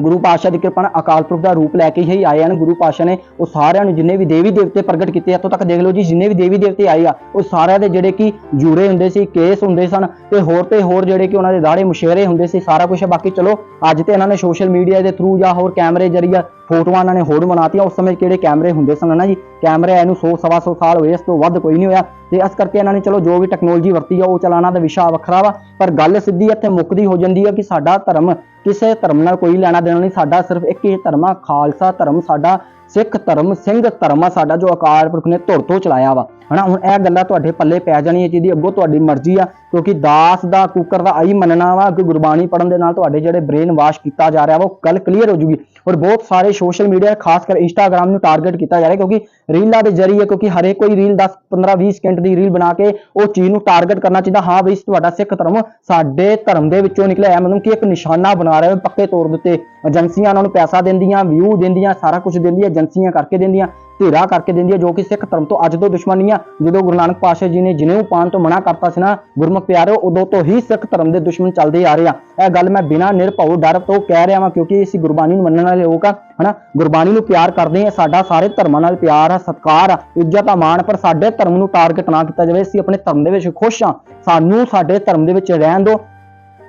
ਗੁਰੂ ਪਾਤਸ਼ਾਹ ਦੀ ਕਿਰਪਾ ਨਾਲ ਅਕਾਲ ਪੁਰਖ ਦਾ ਰੂਪ ਲੈ ਕੇ ਹੀ ਆਏ ਹਨ। ਗੁਰੂ ਪਾਤਸ਼ਾਹ ਨੇ ਉਹ ਸਾਰਿਆਂ ਨੂੰ ਜਿੰਨੇ ਵੀ ਦੇਵੀ ਦੇਵਤੇ ਪ੍ਰਗਟ ਕੀਤੇ, ਇੱਥੋਂ ਤੱਕ ਦੇਖ ਲਓ ਜੀ, ਜਿੰਨੇ ਵੀ ਦੇਵੀ ਦੇਵਤੇ ਆਏ ਆ, ਉਹ ਸਾਰਿਆਂ ਦੇ ਜਿਹੜੇ ਕਿ ਜੂੜੇ ਹੁੰਦੇ ਸੀ, ਕੇਸ ਹੁੰਦੇ ਸਨ ਤੇ ਹੋਰ ਤੇ ਹੋਰ ਜਿਹੜੇ ਕਿ ਉਹਨਾਂ ਦੇ ਦਾੜੇ ਮੁਸ਼ੇਰੇ ਹੁੰਦੇ ਸੀ, ਸਾਰਾ ਕੁਝ ਬਾਕੀ ਚਲੋ, ਅੱਜ ਤੇ ਇਹਨਾਂ ਨੇ ਸੋਸ਼ਲ ਮੀਡੀਆ ਦੇ ਥਰੂ ਜਾਂ ਹੋਰ ਕੈਮਰੇ ਜਰੀਆ ਫੋਟੋਆਂ ਇਹਨਾਂ ਨੇ ਹੋਰ ਬਣਾਤੀਆਂ। ਉਸ ਸਮੇਂ ਕਿਹੜੇ ਕੈਮਰੇ ਹੁੰਦੇ ਸਨ ਨਾ ਜੀ? ਕੈਮਰੇ ਇਹਨੂੰ 100 ਸਵਾ ਸੌ ਸਾਲ ਹੋਏ, ਇਸ ਤੋਂ ਵੱਧ ਕੋਈ ਨਹੀਂ ਹੋਇਆ। ਤੇ ਇਸ ਕਰਕੇ ਇਹਨਾਂ ਨੇ ਚਲੋ ਜੋ ਵੀ ਟੈਕਨੋਲੋਜੀ ਵਰਤੀ ਆ, ਉਹ ਚਲਾਣਾ ਦਾ ਵਿਸ਼ਾ ਵੱਖਰਾ ਵਾ, ਪਰ ਗੱਲ ਸਿੱਧੀ ਇੱਥੇ ਮੁੱਕਦੀ ਹੋ ਜਾਂਦੀ ਆ ਕਿ ਸਾਡਾ ਧਰਮ ਕਿਸੇ ਧਰਮ ਨਾਲ ਕੋਈ ਲੈਣਾ ਦੇਣਾ ਨਹੀਂ, ਸਾਡਾ ਸਿਰਫ ਇੱਕ ਹੀ ਧਰਮ ਆ, ਖਾਲਸਾ ਧਰਮ ਸਾਡਾ ਸਿੱਖ ਧਰਮ, ਸਿੰਘ ਧਰਮ ਆ ਸਾਡਾ ਜੋ ਅਕਾਲ ਪੁਰਖ ਨੇ ਧੁਰ ਤੋਂ ਚਲਾਇਆ ਵਾ। ਹਨਾ, ਹੁਣ ਇਹ ਗੱਲਾਂ ਤੁਹਾਡੇ ਪੱਲੇ ਪੈ ਜਾਣੀਆਂ ਜਿਹਦੀ ਅੱਗੋਂ ਤੁਹਾਡੀ ਮਰਜ਼ੀ ਆ, ਕਿਉਂਕਿ ਦਾਸ ਦਾ ਕੁੱਕਰ ਦਾ ਆਈ ਮੰਨਣਾ ਵਾ ਕਿ ਗੁਰਬਾਣੀ ਪੜਨ ਦੇ ਨਾਲ ਤੁਹਾਡੇ ਜਿਹੜੇ ਬ੍ਰੇਨ ਵਾਸ਼ ਕੀਤਾ ਜਾ ਰਿਹਾ ਵਾ, ਉਹ ਗੱਲ ਕਲੀਅਰ ਹੋ ਜੂਗੀ। ਔਰ ਬਹੁਤ ਸਾਰੇ ਸੋਸ਼ਲ ਮੀਡੀਆ ਖਾਸ ਕਰ ਇੰਸਟਾਗ੍ਰam ਨੂੰ ਟਾਰਗੇਟ ਕੀਤਾ ਜਾ ਰਿਹਾ, ਕਿਉਂਕਿ ਰੀਲਾਂ ਦੇ ਜ਼ਰੀਏ, ਕਿਉਂਕਿ ਹਰੇਕ ਕੋਈ ਰੀਲ 10 15 20 ਸਕਿੰਟ ਦੀ ਰੀਲ ਬਣਾ ਕੇ ਉਹ ਚੀਜ਼ ਨੂੰ ਟਾਰਗੇਟ ਕਰਨਾ ਚਾਹੀਦਾ। ਹਾਂ ਬਈ, ਤੁਹਾਡਾ ਸਿੱਖ ਧਰਮ ਸਾਡੇ ਧਰਮ ਦੇ ਵਿੱਚੋਂ ਨਿਕਲਿਆ ਹੈ, ਮਤਲਬ ਕਿ ਇੱਕ ਨਿਸ਼ਾਨਾ ਬਣਾ ਰਹੇ ਹੋ ਪੱਕੇ ਤੌਰ ਦੇ ਉੱਤੇ। ਏਜੰਸੀਆਂ ਉਹਨਾਂ ਨੂੰ ਪੈਸਾ ਦਿੰਦੀਆਂ ਵਿਊ ਦਿੰਦੀਆਂ, ਸਾਰਾ ਕੁਝ ਦਿੰਦੀਆਂ ਏਜੰਸੀਆਂ ਕਰਕੇ ਦਿੰਦੀਆਂ, ਧੀਰਾ ਕਰਕੇ ਦਿੰਦੀ ਜੋ ਕਿ ਸਿੱਖ ਧਰਮ ਤੋਂ ਅੱਜ ਤੋਂ ਦੁਸ਼ਮਣੀ ਆ। ਜਦੋਂ ਗੁਰੂ ਨਾਨਕ ਪਾਤਸ਼ਾਹ ਜੀ ਨੇ ਜਨੇਊ ਪਾਣ ਤੋਂ ਮਨਾ ਕਰਤਾ ਸੀ ਨਾ, ਗੁਰਮੁਖ ਪਿਆਰਿਓ, ਉਦੋਂ ਤੋਂ ਹੀ ਸਿੱਖ ਧਰਮ ਦੇ ਦੁਸ਼ਮਣ ਚੱਲਦੇ ਆ ਰਹੇ ਆ। ਇਹ ਗੱਲ ਮੈਂ ਬਿਨਾਂ ਨਿਰਭਉ ਡਰ ਤੋਂ ਕਹਿ ਰਿਹਾ ਵਾਂ, ਕਿਉਂਕਿ ਅਸੀਂ ਗੁਰਬਾਣੀ ਨੂੰ ਮੰਨਣ ਵਾਲੇ ਲੋਕ ਆ, ਹਨਾ? ਗੁਰਬਾਣੀ ਨੂੰ ਪਿਆਰ ਕਰਦੇ ਆ, ਸਾਡਾ ਸਾਰੇ ਧਰਮਾਂ ਨਾਲ ਪਿਆਰ ਆ, ਸਤਿਕਾਰ ਆ, ਇੱਜ਼ਤ ਆ, ਮਾਣ, ਪਰ ਸਾਡੇ ਧਰਮ ਨੂੰ ਟਾਰਗੇਟ ਨਾ ਕੀਤਾ ਜਾਵੇ, ਅਸੀਂ ਆਪਣੇ ਧਰਮ ਦੇ ਵਿੱਚ ਖੁਸ਼ ਆ। ਸਾਨੂੰ ਸਾਡੇ ਧਰਮ ਦੇ ਵਿੱਚ ਰਹਿਣ ਦਿਓ।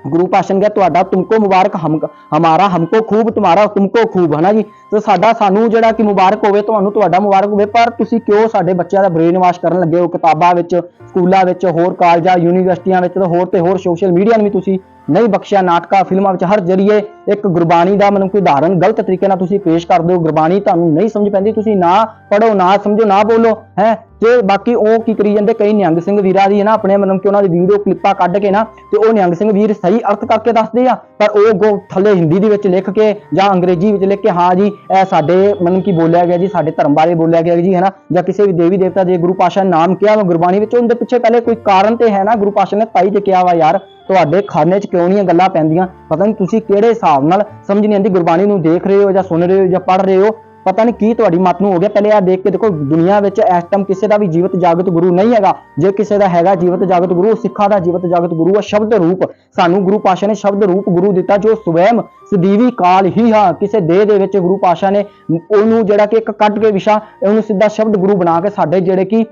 ਗੁਰੂ ਪਾਸ਼ਨ ਗਿਆ ਤੁਹਾਡਾ ਤੁਮਕੋ ਮੁਬਾਰਕ, ਹਮ, ਹਮਾਰਾ ਹਮਕੋ ਖੂਬ, ਤੁਹਾਡਾ ਤੁਮਕੋ ਖੂਬ, ਹਨਾ ਜੀ? ਤੇ ਸਾਡਾ ਸਾਨੂੰ ਜਿਹੜਾ ਕਿ ਮੁਬਾਰਕ ਹੋਵੇ, ਤੁਹਾਨੂੰ ਤੁਹਾਡਾ ਮੁਬਾਰਕ ਹੋਵੇ, ਪਰ ਤੁਸੀਂ ਕਿਉਂ ਸਾਡੇ ਬੱਚਿਆਂ ਦਾ ਬ੍ਰੇਨ ਵਾਸ਼ ਕਰਨ ਲੱਗੇ ਹੋ? ਕਿਤਾਬਾਂ ਵਿੱਚ, ਸਕੂਲਾਂ ਵਿੱਚ, ਹੋਰ ਕਾਲਜਾਂ, ਯੂਨੀਵਰਸਿਟੀਆਂ ਵਿੱਚ ਤੇ ਹੋਰ ਤੇ ਹੋਰ ਸੋਸ਼ਲ ਮੀਡੀਆ ਨੂੰ ਵੀ ਤੁਸੀਂ ਨਹੀਂ ਬਖਸ਼ਿਆ, ਨਾਟਕਾਂ, ਫਿਲਮਾਂ ਵਿੱਚ ਹਰ ਜਰੀਏ ਇੱਕ ਗੁਰਬਾਣੀ ਦਾ ਮਤਲਬ ਕੋਈ ਉਦਾਹਰਨ ਗਲਤ ਤਰੀਕੇ ਨਾਲ ਤੁਸੀਂ ਪੇਸ਼ ਕਰਦੇ ਹੋ, ਗੁਰਬਾਣੀ ਤੁਹਾਨੂੰ ਨਹੀਂ ਸਮਝ ਪੈਂਦੀ, ਤੁਸੀਂ ਨਾ ਪੜੋ ਨਾ ਸਮਝੋ, ਨਾ ਬੋਲੋ, ਹੈ? ਤੇ ਬਾਕੀ ਉਹ ਕੀ ਕਰੀ ਜਾਂਦੇ? ਕਈ ਨਿਹੰਗ ਸਿੰਘ ਵੀਰਾਂ ਦੀ ਹੈ ਨਾ, ਆਪਣੇ ਮਤਲਬ ਕਿ ਉਹਨਾਂ ਦੀ ਵੀਡੀਓ ਕਲਿੱਪਾਂ ਕੱਢ ਕੇ ਨਾ, ਤੇ ਉਹ ਨਿਹੰਗ ਸਿੰਘ ਵੀਰ ਸਹੀ ਅਰਥ ਕਰਕੇ ਦੱਸਦੇ ਆ, ਪਰ ਉਹ ਗੋ ਥੱਲੇ ਹਿੰਦੀ ਦੇ ਵਿੱਚ ਲਿਖ ਕੇ ਜਾਂ ਅੰਗਰੇਜ਼ੀ ਵਿੱਚ ਲਿਖ ਕੇ, ਹਾਂ ਜੀ ਸਾਡੇ ਮਤਲਬ ਕੀ ਬੋਲਿਆ ਗਿਆ ਜੀ, ਸਾਡੇ ਧਰਮ ਬਾਰੇ ਬੋਲਿਆ ਗਿਆ ਜੀ ਹੈ ਨਾ ਜਾਂ ਕਿਸੇ ਵੀ ਦੇਵੀ ਦੇਵਤਾ ਦੇ ਗੁਰੂ ਪਾਸ਼ਾ ਨੇ ਨਾਮ ਕਿਹਾ ਵਾ ਗੁਰਬਾਣੀ ਵਿੱਚ, ਉਹਦੇ ਪਿੱਛੇ ਪਹਿਲੇ ਕੋਈ ਕਾਰਨ ਤੇ ਹੈ ਨਾ? ਗੁਰੂ ਪਾਸ਼ਾ ਨੇ ਤਾਈ ਤੇ ਕਿਹਾ ਵਾ, ਯਾਰ, ਤੁਹਾਡੇ ਖਾਨੇ 'ਚ ਕਿਉਂ ਨਹੀਂ ਗੱਲਾਂ ਪੈਂਦੀਆਂ? ਪਤਾ ਨਹੀਂ ਤੁਸੀਂ ਕਿਹੜੇ ਹਿਸਾਬ ਨਾਲ ਸਮਝ ਨਹੀਂ ਆਉਂਦੀ, ਗੁਰਬਾਣੀ ਨੂੰ ਦੇਖ ਰਹੇ ਹੋ ਜਾਂ ਸੁਣ ਰਹੇ ਹੋ ਜਾਂ ਪੜ੍ਹ ਰਹੇ ਹੋ? ਪਤਾ ਨਹੀਂ ਕੀ ਤੁਹਾਡੀ ਮਤ ਨੂੰ ਹੋ ਗਿਆ। ਪਹਿਲੇ ਆ ਦੇਖ ਕੇ ਦੇਖੋ, ਦੁਨੀਆ ਵਿੱਚ ਇਸ ਟਾਈਮ ਕਿਸੇ ਦਾ ਵੀ ਜੀਵਤ ਜਾਗਤ ਗੁਰੂ ਨਹੀਂ ਹੈਗਾ। ਜੇ ਕਿਸੇ ਦਾ ਹੈਗਾ ਜੀਵਤ ਜਾਗਤ ਗੁਰੂ, ਉਹ ਸਿੱਖਾਂ ਦਾ ਜੀਵਤ ਜਾਗਤ ਗੁਰੂ ਆ ਸ਼ਬਦ ਰੂਪ। ਸਾਨੂੰ ਗੁਰੂ ਪਾਸ਼ਾ ਨੇ ਸ਼ਬਦ ਰੂਪ ਗੁਰੂ ਦਿੱਤਾ, ਜੋ ਸਵੈਮ ਸਦੀਵੀ ਕਾਲ ਹੀ ਹਾਂ। ਕਿਸੇ ਦੇਹ ਦੇ ਵਿੱਚ ਗੁਰੂ ਪਾਸ਼ਾ ਨੇ ਉਹਨੂੰ ਜਿਹੜਾ ਕਿ ਇੱਕ ਕੱਢ ਕੇ ਵਿਸ਼ਾ ਉਹਨੂੰ ਸਿੱਧਾ ਸ਼ਬਦ ਗੁਰੂ ਬਣਾ ਕੇ ਸਾਡੇ ਜਿਹੜੇ ਕਿ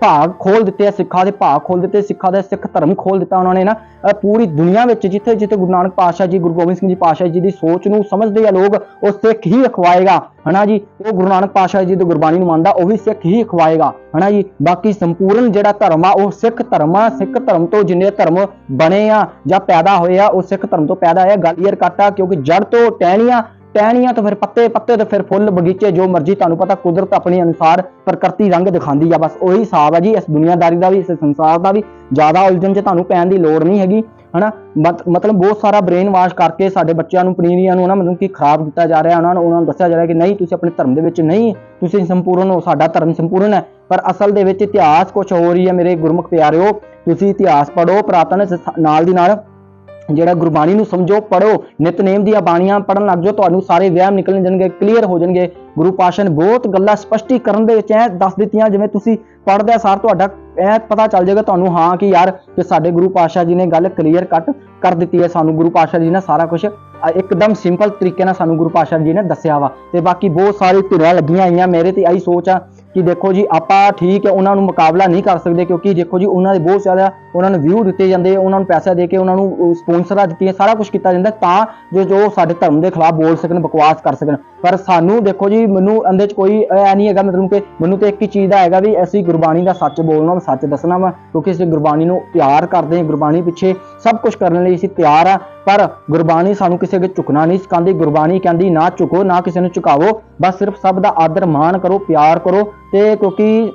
ਭਾਗ ਖੋਲ ਦਿੱਤੇ ਆ, ਸਿੱਖਾਂ ਦੇ ਭਾਗ ਖੋਲ ਦਿੱਤੇ, ਸਿੱਖਾਂ ਦਾ ਸਿੱਖ ਧਰਮ ਖੋਲ ਦਿੱਤਾ ਉਹਨਾਂ ਨੇ ਨਾ। ਪੂਰੀ ਦੁਨੀਆ ਵਿੱਚ ਜਿੱਥੇ ਜਿੱਥੇ ਗੁਰੂ ਨਾਨਕ ਪਾਤਸ਼ਾਹ ਜੀ, ਗੁਰੂ ਗੋਬਿੰਦ ਸਿੰਘ ਜੀ ਪਾਤਸ਼ਾਹ ਜੀ ਦੀ ਸੋਚ ਨੂੰ ਸਮਝਦੇ ਆ ਲੋਕ, ਉਹ ਸਿੱਖ ਹੀ ਅਖਵਾਏਗਾ ਹਨਾ ਜੀ? ਉਹ ਗੁਰੂ ਨਾਨਕ ਪਾਤਸ਼ਾਹ ਜੀ ਦੀ ਗੁਰਬਾਣੀ ਨੂੰ ਮੰਨਦਾ, ਉਹ ਵੀ ਸਿੱਖ ਹੀ ਅਖਵਾਏਗਾ ਹਨਾ ਜੀ? ਬਾਕੀ ਸੰਪੂਰਨ ਜਿਹੜਾ ਧਰਮ ਆ, ਉਹ ਸਿੱਖ ਧਰਮ ਆ। ਸਿੱਖ ਧਰਮ ਤੋਂ ਜਿੰਨੇ ਧਰਮ ਬਣੇ ਆ ਜਾਂ ਪੈਦਾ ਹੋਏ ਆ, ਉਹ ਸਿੱਖ ਧਰਮ ਤੋਂ ਪੈਦਾ ਹੋਇਆ ਗੱਲ ਕਲੀਅਰ ਆ, ਕਿਉਂਕਿ ਜੜ ਤੋਂ ਟਹਿਣੀਆਂ ਟਹਿਣੀਆਂ ਤਾਂ ਫਿਰ ਪੱਤੇ ਪੱਤੇ ਤੇ ਫਿਰ ਫੁੱਲ ਬਗੀਚੇ ਜੋ ਮਰਜ਼ੀ ਤੁਹਾਨੂੰ ਪਤਾ ਕੁਦਰਤ ਆਪਣੇ ਅਨੁਸਾਰ ਪ੍ਰਕਿਰਤੀ ਰੰਗ ਦਿਖਾਉਂਦੀ ਆ, ਬਸ ਉਹੀ ਹਿਸਾਬ ਹੈ ਜੀ, ਇਸ ਦੁਨੀਆਦਾਰੀ ਦਾ ਵੀ, ਇਸ ਸੰਸਾਰ ਦਾ ਵੀ, ਜ਼ਿਆਦਾ ਉਲਝਣ 'ਚ ਤੁਹਾਨੂੰ ਪੈਣ ਦੀ ਲੋੜ ਨਹੀਂ ਹੈਗੀ, ਹਨਾ? ਮਤਲਬ ਬਹੁਤ ਸਾਰਾ ਬ੍ਰੇਨ ਵਾਸ਼ ਕਰਕੇ ਸਾਡੇ ਬੱਚਿਆਂ ਨੂੰ, ਪਨੀਰੀਆਂ ਨੂੰ ਨਾ ਮਤਲਬ ਕਿ ਖਰਾਬ ਕੀਤਾ ਜਾ ਰਿਹਾ, ਉਹਨਾਂ ਨੂੰ ਉਹਨਾਂ ਨੂੰ ਦੱਸਿਆ ਜਾ ਰਿਹਾ ਕਿ ਨਹੀਂ, ਤੁਸੀਂ ਆਪਣੇ ਧਰਮ ਦੇ ਵਿੱਚ ਨਹੀਂ, ਤੁਸੀਂ ਸੰਪੂਰਨ ਹੋ, ਸਾਡਾ ਧਰਮ ਸੰਪੂਰਨ ਹੈ, ਪਰ ਅਸਲ ਦੇ ਵਿੱਚ ਇਤਿਹਾਸ ਕੁਝ ਹੋਰ ਹੀ ਹੈ, ਮੇਰੇ ਗੁਰਮੁਖ ਪਿਆਰਿਓ, ਤੁਸੀਂ ਇਤਿਹਾਸ ਪੜੋ ਪ੍ਰਾਤਨ ਨਾਲ ਦੀ ਨਾਲ ਜਿਹੜਾ ਗੁਰਬਾਣੀ ਨੂੰ ਸਮਝੋ ਪੜੋ ਨਿਤਨੇਮ ਦੀਆਂ ਬਾਣੀਆਂ ਪੜਨ ਲੱਗ ਜਾਓ, ਤੁਹਾਨੂੰ ਸਾਰੇ ਵਹਿਮ ਨਿਕਲ ਜਾਣਗੇ ਕਲੀਅਰ ਹੋ ਜਾਣਗੇ। ਗੁਰੂ ਪਾਸ਼ਾ ਨੇ ਬਹੁਤ ਗੱਲਾਂ ਸਪਸ਼ਟੀਕਰਨ ਦੇ ਵਿੱਚ ਐ ਦੱਸ ਦਿੱਤੀਆਂ, ਜਿਵੇਂ ਤੁਸੀਂ ਪੜਦੇ ਸਾਰ ਤੁਹਾਡਾ ਐ ਪਤਾ ਚੱਲ ਜਾਏਗਾ ਤੁਹਾਨੂੰ, ਹਾਂ ਕਿ ਯਾਰ ਕਿ ਸਾਡੇ ਗੁਰੂ ਪਾਸ਼ਾ ਜੀ ਨੇ ਗੱਲ ਕਲੀਅਰ ਕੱਟ ਕਰ ਦਿੱਤੀ ਹੈ ਸਾਨੂੰ, ਗੁਰੂ ਪਾਸ਼ਾ ਜੀ ਨੇ ਸਾਰਾ ਕੁਝ ਇੱਕਦਮ ਸਿੰਪਲ ਤਰੀਕੇ ਨਾਲ ਸਾਨੂੰ ਗੁਰੂ ਪਾਸ਼ਾ ਜੀ ਨੇ ਦੱਸਿਆ ਵਾ। ਤੇ ਬਾਕੀ ਬਹੁਤ ਸਾਰੀ ਧਿਰਾਂ ਲੱਗੀਆਂ ਆਈਆਂ, ਮੇਰੇ ਤੇ ਆਹੀ ਸੋਚ ਆ। ਕਿ ਦੇਖੋ ਜੀ, ਆਪਾਂ ਠੀਕ ਹੈ, ਉਹਨਾਂ ਨੂੰ ਮੁਕਾਬਲਾ ਨਹੀਂ ਕਰ ਸਕਦੇ ਕਿਉਂਕਿ ਦੇਖੋ ਜੀ, ਉਹਨਾਂ ਦੇ ਬਹੁਤ ਜ਼ਿਆਦਾ ਉਹਨਾਂ ਨੂੰ ਵਿਊ ਦਿੱਤੇ ਜਾਂਦੇ ਉਹਨਾਂ ਨੂੰ ਪੈਸਾ ਦੇ ਕੇ ਉਹਨਾਂ ਨੂੰ ਸਪਾਂਸਰਾਂ ਦਿੱਤੀਆਂ, ਸਾਰਾ ਕੁਝ ਕੀਤਾ ਜਾਂਦਾ ਤਾਂ ਜੋ ਜੋ ਸਾਡੇ ਧਰਮ ਦੇ ਖਿਲਾਫ ਬੋਲ ਸਕਣ, ਬਕਵਾਸ ਕਰ ਸਕਣ। ਪਰ ਸਾਨੂੰ ਦੇਖੋ ਜੀ, ਮੈਨੂੰ ਇਹਦੇ ਚ ਕੋਈ ਐ ਨਹੀਂ ਹੈਗਾ ਮਤਲਬ ਕਿ ਮੈਨੂੰ ਤੇ ਇੱਕ ਹੀ ਚੀਜ਼ ਦਾ ਹੈਗਾ ਵੀ ਅਸੀਂ ਗੁਰਬਾਣੀ ਦਾ ਸੱਚ ਬੋਲਣਾ ਵਾ, ਸੱਚ ਦੱਸਣਾ ਵਾ, ਕਿਉਂਕਿ ਅਸੀਂ ਗੁਰਬਾਣੀ ਨੂੰ ਪਿਆਰ ਕਰਦੇ ਹਾਂ, ਗੁਰਬਾਣੀ ਪਿੱਛੇ ਸਭ ਕੁਝ ਕਰਨ ਲਈ ਅਸੀਂ ਤਿਆਰ ਆ, ਪਰ ਗੁਰਬਾਣੀ ਸਾਨੂੰ ਕਿਸੇ ਅੱਗੇ ਝੁਕਣਾ ਨਹੀਂ, ਸਿਖਾਉਂਦੀ, ਗੁਰਬਾਣੀ ਕਹਿੰਦੀ ਨਾ ਝੁਕੋ, ਨਾ ਕਿਸੇ ਨੂੰ ਝੁਕਾਵੋ, ਬਸ ਸਿਰਫ ਸਭ ਦਾ ਆਦਰ ਮਾਣ ਕਰੋ, ਪਿਆਰ ਕਰੋ ਤੇ ਕਿਉਂਕਿ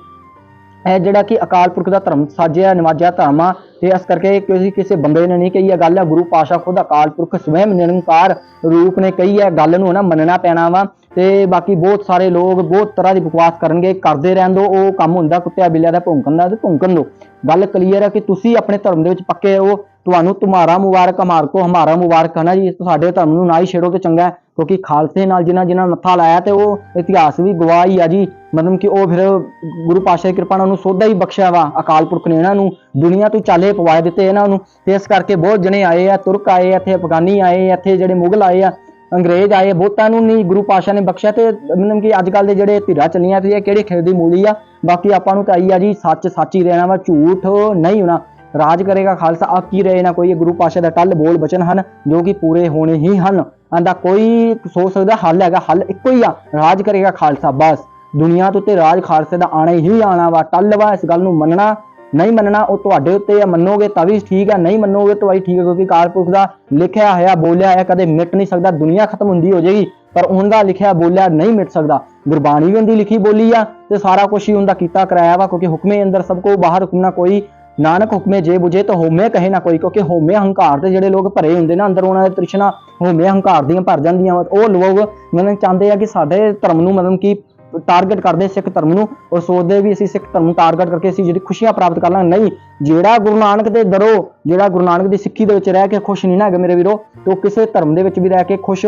ਇਹ ਜਿਹੜਾ ਕਿ ਅਕਾਲ ਪੁਰਖ ਦਾ ਧਰਮ ਸਾਜਿਆ, ਨਿਵਾਜਿਆ ਧਰਮ ਆ, ਤੇ ਇਸ ਕਰਕੇ ਕਿਸੇ ਕਿਸੇ ਬੰਦੇ ਨੇ ਨਹੀਂ ਕਹੀ ਇਹ ਗੱਲ ਆ, ਗੁਰੂ ਪਾਸ਼ਾ ਖੁਦ ਅਕਾਲ ਪੁਰਖ ਸਵੈਮ ਨਿਰੰਕਾਰ ਰੂਪ ਨੇ ਕਹੀ ਹੈ ਗੱਲ ਨੂੰ ਨਾ ਮੰਨਣਾ ਪੈਣਾ ਵਾ, ਤੇ ਬਾਕੀ ਬਹੁਤ ਸਾਰੇ ਲੋਕ ਬਹੁਤ ਤਰ੍ਹਾਂ ਦੀ ਬਕਵਾਸ ਕਰਨਗੇ, ਕਰਦੇ ਰਹਿਣ ਦੋ, ਉਹ ਕੰਮ ਹੁੰਦਾ ਕੁੱਤਿਆਂ ਬਿੱਲਿਆ ਦਾ ਭੌਂਕਣ ਦਾ ਤੇ ਭੌਂਕਣ ਦੋ। ਗੱਲ ਕਲੀਅਰ ਹੈ ਕਿ ਤੁਸੀਂ ਆਪਣੇ ਧਰਮ ਦੇ ਵਿੱਚ ਪੱਕੇ ਹੋ ਤੁਹਾਨੂੰ ਤੁਹਾਰਾ ਮੁਬਾਰਕ, ਹਮਾਰ ਕੋ ਹਮਾਰਾ ਮੁਬਾਰਕ ਹੈ ਨਾ ਜੀ, ਸਾਡੇ ਧਰਮ ਨੂੰ ਨਾ ਹੀ ਛੇੜੋ ਤੇ ਚੰਗਾ ਕਿਉਂਕਿ ਖਾਲਸੇ ਨਾਲ ਜਿਨ੍ਹਾਂ ਜਿਨ੍ਹਾਂ ਮੱਥਾ ਲਾਇਆ ਤੇ ਉਹ ਇਤਿਹਾਸ ਵੀ ਗਵਾਹ ਹੀ ਆ ਜੀ। ਮਤਲਬ ਕਿ ਉਹ ਫਿਰ ਗੁਰੂ ਪਾਤਸ਼ਾਹ ਦੀ ਕਿਰਪਾ ਨਾਲ ਉਹਨੂੰ ਸੋਧਾ ਹੀ ਬਖਸ਼ਿਆ ਵਾ, ਅਕਾਲ ਪੁਰਖ ਨੇ ਇਹਨਾਂ ਨੂੰ, ਦੁਨੀਆ ਤੋਂ ਚਾਲੇ ਪਵਾਏ ਦਿੱਤੇ ਇਹਨਾਂ ਨੂੰ। ਤੇ ਇਸ ਕਰਕੇ ਬਹੁਤ ਜਣੇ ਆਏ ਆ, ਤੁਰਕ ਆਏ ਇੱਥੇ ਅਫਗਾਨੀ ਆਏ, ਇੱਥੇ ਜਿਹੜੇ ਮੁਗਲ ਆਏ ਆ, ਅੰਗਰੇਜ਼ ਆਏ, ਬਹੁਤਾਂ ਨੂੰ ਨਹੀਂ ਗੁਰੂ ਪਾਤਸ਼ਾਹ ਨੇ ਬਖਸ਼ਿਆ ਤੇ ਮਤਲਬ ਕਿ ਅੱਜ ਕੱਲ ਦੇ ਜਿਹੜੇ ਧਿਰਾਂ ਚੱਲੀਆਂ ਤੇ ਇਹ ਕਿਹੜੇ ਖੇਡ ਦੀ ਮੂਲੀ ਆ? ਬਾਕੀ ਆਪਾਂ ਨੂੰ ਤਾਂ ਆਈ ਆ ਜੀ, ਸੱਚ ਸੱਚ ਹੀ ਰਹਿਣਾ ਵਾ, ਝੂਠ ਨਹੀਂ ਹੋਣਾ। ਰਾਜ ਕਰੇਗਾ ਖਾਲਸਾ। ਆ ਕੀ ਰਹੇ ਨਾ ਕੋਈ? ਇਹ ਗੁਰੂ ਪਾਤਸ਼ਾਹ ਦਾ ਟੱਲ ਬੋਲ ਬਚਨ ਹਨ, ਜੋ ਕਿ ਪੂਰੇ ਹੋਣੇ ਹੀ ਹਨ। ਆਂਦਾ ਕੋਈ ਸੋਚ ਸਕਦਾ, ਹੱਲ ਹੈਗਾ, ਹੱਲ ਇੱਕੋ ਹੀ ਆ। ਰਾਜ ਕਰੇਗਾ ਖਾਲਸਾ, ਬਸ। ਦੁਨੀਆ ਤੋਂ ਤੇ ਰਾਜ ਖਾਲਸੇ ਦਾ ਆਣਾ ਹੀ ਆਣਾ ਵਾ। ਟੱਲ ਵਾ, ਇਸ ਗੱਲ ਨੂੰ ਮੰਨਣਾ, ਨਹੀਂ ਮੰਨਣਾ, ਉਹ ਤੁਹਾਡੇ ਉੱਤੇ ਆ। ਮੰਨੋਗੇ ਤਾਂ ਵੀ ਠੀਕ ਆ, ਨਹੀਂ ਮੰਨੋਗੇ ਤਾਂ ਵੀ ਠੀਕ ਹੈ ਕਿਉਂਕਿ ਕਾਲਪੁਰਖ ਦਾ ਲਿਖਿਆ ਹੋਇਆ, ਬੋਲਿਆ ਹੈ ਕਦੇ ਮਿਟ ਨਹੀਂ ਸਕਦਾ। ਦੁਨੀਆ ਖਤਮ ਹੁੰਦੀ ਹੋ ਜਾਏਗੀ, ਪਰ ਉਹਦਾ ਲਿਖਿਆ, ਬੋਲਿਆ ਨਹੀਂ ਮਿਟ ਸਕਦਾ। ਗੁਰਬਾਣੀ ਵੀ ਉਹਦੀ ਲਿਖੀ ਬੋਲੀ ਆ, ਤੇ ਸਾਰਾ ਕੁਝ ਹੀ ਉਹਦਾ ਕੀਤਾ ਕਰਾਇਆ ਵਾ, ਕਿਉਂਕਿ ਹੁਕਮੇ ਅੰਦਰ ਸਭ ਕੋ ਬਾਹਰ ਹੁਕਮ ਨਾ ਕੋਈ ਨਾਨਕ ਹੁਕਮੇ ਜੇ ਬੁਝੇ ਤਾਂ ਹੋਮੇ ਕਹੇ ਨਾ ਕੋਈ, ਕਿਉਂਕਿ ਹੋਮੇ ਹੰਕਾਰ ਤੇ ਜਿਹੜੇ ਲੋਕ ਭਰੇ ਹੁੰਦੇ ਨਾ ਅੰਦਰ ਉਹਨਾਂ ਦੇ ਤ੍ਰਿਸ਼ਨਾ ਹੋਮੇ ਹੰਕਾਰ ਦੀਆਂ ਭਰ ਜਾਂਦੀਆਂ ਵਾ। ਉਹ ਲੋਕ ਮਤਲਬ ਚਾਹੁੰਦੇ ਆ ਕਿ ਸਾਡੇ ਧਰਮ ਨੂੰ ਮਤਲਬ ਕਿ ਟਾਰਗੇਟ ਕਰਦੇ ਸਿੱਖ ਧਰਮ ਨੂੰ ਔਰ ਸੋਚਦੇ ਵੀ ਅਸੀਂ ਸਿੱਖ ਧਰਮ ਨੂੰ ਟਾਰਗੇਟ ਕਰਕੇ ਅਸੀਂ ਜਿਹੜੀ ਖੁਸ਼ੀਆਂ ਪ੍ਰਾਪਤ ਕਰ ਲਾਂਗੇ ਨਹੀਂ, ਜਿਹੜਾ ਗੁਰੂ ਨਾਨਕ ਦੇ ਦਰੋ, ਜਿਹੜਾ ਗੁਰੂ ਨਾਨਕ ਦੀ ਸਿੱਖੀ ਦੇ ਵਿੱਚ ਰਹਿ ਕੇ ਖੁਸ਼ ਨਹੀਂ ਨਾ ਹੈਗਾ ਮੇਰੇ ਵੀਰੋ, ਤੇ ਉਹ ਕਿਸੇ ਧਰਮ ਦੇ ਵਿੱਚ ਵੀ ਰਹਿ ਕੇ ਖੁਸ਼,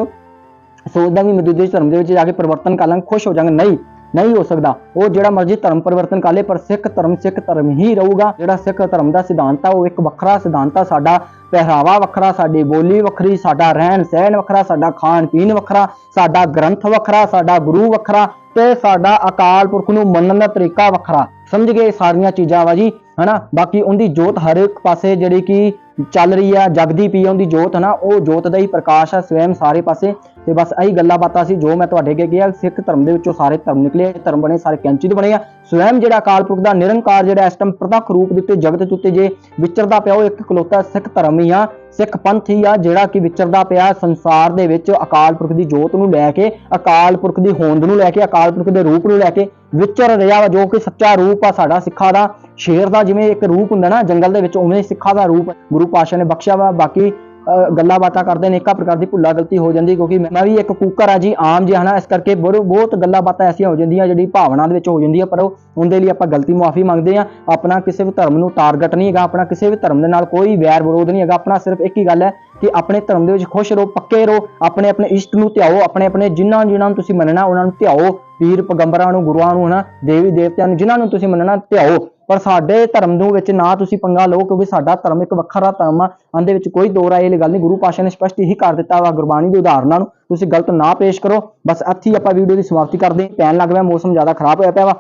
ਸੋਚਦਾ ਵੀ ਮੈਂ ਦੂਜੇ ਧਰਮ ਦੇ ਵਿੱਚ ਜਾ ਕੇ ਪਰਿਵਰਤਨ ਕਰ ਲਾਂਗਾ, ਖੁਸ਼ ਹੋ ਜਾਵਾਂਗਾ ਨਹੀਂ ਨਹੀਂ ਹੋ ਸਕਦਾ। ਉਹ ਜਿਹੜਾ ਮਰਜ਼ੀ ਧਰਮ ਪਰਿਵਰਤਨ ਕਰ ਲੇ, ਪਰ ਸਿੱਖ ਧਰਮ ਸਿੱਖ ਧਰਮ ਹੀ ਰਹੂਗਾ। ਜਿਹੜਾ ਸਿੱਖ ਧਰਮ ਦਾ ਸਿਧਾਂਤ ਆ, ਉਹ ਇੱਕ ਵੱਖਰਾ ਸਿਧਾਂਤ ਆ। ਸਾਡਾ ਪਹਿਰਾਵਾ ਵੱਖਰਾ, ਸਾਡੀ ਬੋਲੀ ਵੱਖਰੀ, ਸਾਡਾ ਰਹਿਣ ਸਹਿਣ ਵੱਖਰਾ, ਸਾਡਾ ਖਾਣ ਪੀਣ ਵੱਖਰਾ, ਸਾਡਾ ਗ੍ਰੰਥ ਵੱਖਰਾ, ਸਾਡਾ ਗੁਰੂ ਵੱਖਰਾ ਤੇ ਸਾਡਾ ਅਕਾਲ ਪੁਰਖ ਨੂੰ ਮੰਨਣ ਦਾ ਤਰੀਕਾ ਵੱਖਰਾ। ਸਮਝ ਗਏ ਸਾਰੀਆਂ ਚੀਜ਼ਾਂ ਵਾ ਜੀ? ਹਨਾ? ਬਾਕੀ ਉਹਦੀ ਜੋਤ ਹਰ ਇੱਕ ਪਾਸੇ ਜਿਹੜੀ ਕਿ ਚੱਲ ਰਹੀ ਆ ਜਗਦੀ ਪਈ ਆ ਉਹਦੀ ਜੋਤ ਹਨਾ, ਉਹ ਜੋਤ ਦਾ ਹੀ ਪ੍ਰਕਾਸ਼ ਆ ਸਵੈਮ ਸਾਰੇ ਪਾਸੇ। ਤੇ ਬਸ ਇਹੀ ਗੱਲਾਂ ਬਾਤਾਂ ਸੀ, ਜੋ ਮੈਂ ਤੁਹਾਡੇ ਅੱਗੇ ਕਿਹਾ, ਸਿੱਖ ਧਰਮ ਦੇ ਵਿੱਚੋਂ ਸਾਰੇ ਧਰਮ ਨਿਕਲੇ, ਧਰਮ ਬਣੇ, ਸਾਰੇ ਕੈਂਚੀ ਦੇ ਬਣੇ ਆ। ਸਵੈਮ ਜਿਹੜਾ ਅਕਾਲ ਪੁਰਖ ਦਾ ਨਿਰੰਕਾਰ ਜਿਹੜਾ ਇਸ ਟਾਈਮ ਪ੍ਰਤੱਖ ਰੂਪ ਦੇ ਉੱਤੇ ਜਗਤ ਦੇ ਉੱਤੇ ਜੇ ਵਿਚਰਦਾ ਪਿਆ, ਉਹ ਇੱਕ ਇਕਲੌਤਾ ਸਿੱਖ ਧਰਮ ਹੀ ਆ, ਸਿੱਖ ਪੰਥ ਹੀ ਆ, ਜਿਹੜਾ ਕਿ ਵਿਚਰਦਾ ਪਿਆ ਸੰਸਾਰ ਦੇ ਵਿੱਚ ਅਕਾਲ ਪੁਰਖ ਦੀ ਜੋਤ ਨੂੰ ਲੈ ਕੇ, ਅਕਾਲ ਪੁਰਖ ਦੀ ਹੋਂਦ ਨੂੰ ਲੈ ਕੇ, ਅਕਾਲ ਪੁਰਖ ਦੇ ਰੂਪ ਨੂੰ ਲੈ ਕੇ ਵਿਚਰ ਰਿਹਾ ਵਾ, ਜੋ ਕਿ ਸੱਚਾ ਰੂਪ ਆ ਸਾਡਾ ਸਿੱਖਾਂ ਦਾ। ਸ਼ੇਰ ਦਾ ਜਿਵੇਂ ਇੱਕ ਰੂਪ ਹੁੰਦਾ ਨਾ, ਜੰਗਲ ਦੇ ਵਿੱਚ ਉਵੇਂ ਸਿੱਖਾਂ ਦਾ ਰੂਪ ਗੁਰੂ ਪਾਤਸ਼ਾਹ ਨੇ ਬਖਸ਼ਿਆ ਵਾ, ਬਾਕੀ, ਅਹ, ਗੱਲਾਂ ਬਾਤਾਂ ਕਰਦੇ ਨੇ, ਇੱਕਾ ਪ੍ਰਕਾਰ ਦੀ ਭੁੱਲਾ ਗਲਤੀ ਹੋ ਜਾਂਦੀ, ਕਿਉਂਕਿ ਮੈਂ ਵੀ ਇੱਕ ਕੂਕਰ ਆ ਜੀ, ਆਮ ਜਿਹਾ ਨਾ ਇਸ ਕਰਕੇ ਬਹੁਤ ਬਹੁਤ ਗੱਲਾਂ ਬਾਤਾਂ ਐਸੀਆਂ ਹੋ ਜਾਂਦੀਆਂ, ਜਿਹੜੀ ਭਾਵਨਾ ਦੇ ਵਿੱਚ ਹੋ ਜਾਂਦੀ ਜਾਂਦੀਆਂ ਪਰ ਉਹ ਉਹਦੇ ਲਈ ਆਪਾਂ ਗਲਤੀ ਮੁਆਫੀ ਮੰਗਦੇ ਆ, ਆਪਣਾ ਕਿਸੇ ਵੀ ਧਰਮ ਨੂੰ ਟਾਰਗੇਟ ਨਹੀਂ ਹੈਗਾ, ਆਪਣਾ ਕਿਸੇ ਵੀ ਧਰਮ ਦੇ ਨਾਲ ਕੋਈ ਵੈਰ ਵਿਰੋਧ ਨਹੀਂ ਹੈਗਾ, ਆਪਣਾ ਸਿਰਫ ਇੱਕ ਹੀ ਗੱਲ ਹੈ ਕਿ ਆਪਣੇ ਧਰਮ ਦੇ ਵਿੱਚ ਖੁਸ਼ ਰਹੋ, ਪੱਕੇ ਰਹੋ, ਆਪਣੇ ਆਪਣੇ ਇਸ਼ਟ ਨੂੰ ਧਿਆਓ, ਆਪਣੇ ਆਪਣੇ ਜਿਨ੍ਹਾਂ ਜਿਨ੍ਹਾਂ ਨੂੰ ਤੁਸੀਂ ਮੰਨਣਾ, ਉਹਨਾਂ ਨੂੰ ਧਿਆਓ, ਪੀਰ, ਪਗੰਬਰਾਂ ਨੂੰ, ਗੁਰੂਆਂ ਨੂੰ ਹਨਾ, ਦੇਵੀ, ਦੇਵਤਿਆਂ ਨੂੰ, ਜਿਨ੍ਹਾਂ ਨੂੰ ਤੁਸੀਂ ਮੰਨਣਾ, ਧਿਆਓ। ਪਰ ਸਾਡੇ ਧਰਮ ਨੂੰ ਵਿੱਚ ਨਾ ਤੁਸੀਂ ਪੰਗਾ ਲਓ, ਕਿਉਂਕਿ ਸਾਡਾ ਧਰਮ ਇੱਕ ਵੱਖਰਾ ਧਰਮ ਆ। ਉਹਦੇ ਵਿੱਚ ਕੋਈ ਦੋ ਰਾਏ ਵਾਲੀ ਗੱਲ ਨਹੀਂ। ਗੁਰੂ ਪਾਸ਼ਾ ਨੇ ਸਪਸ਼ਟ ਹੀ ਕਰ ਦਿੱਤਾ ਵਾ, ਗੁਰਬਾਣੀ ਦੇ ਉਦਾਹਰਨਾਂ ਨੂੰ। ਤੁਸੀਂ ਗਲਤ ਨਾ ਪੇਸ਼ ਕਰੋ। ਬਸ ਇੱਥੇ ਆਪਾਂ ਵੀਡੀਓ ਦੀ ਸਮਾਪਤੀ ਕਰਦੇ ਪੈਣ ਲੱਗ ਪਿਆ, ਮੌਸਮ ਜ਼ਿਆਦਾ ਖਰਾਬ ਹੋਇਆ ਪਿਆ ਵਾ।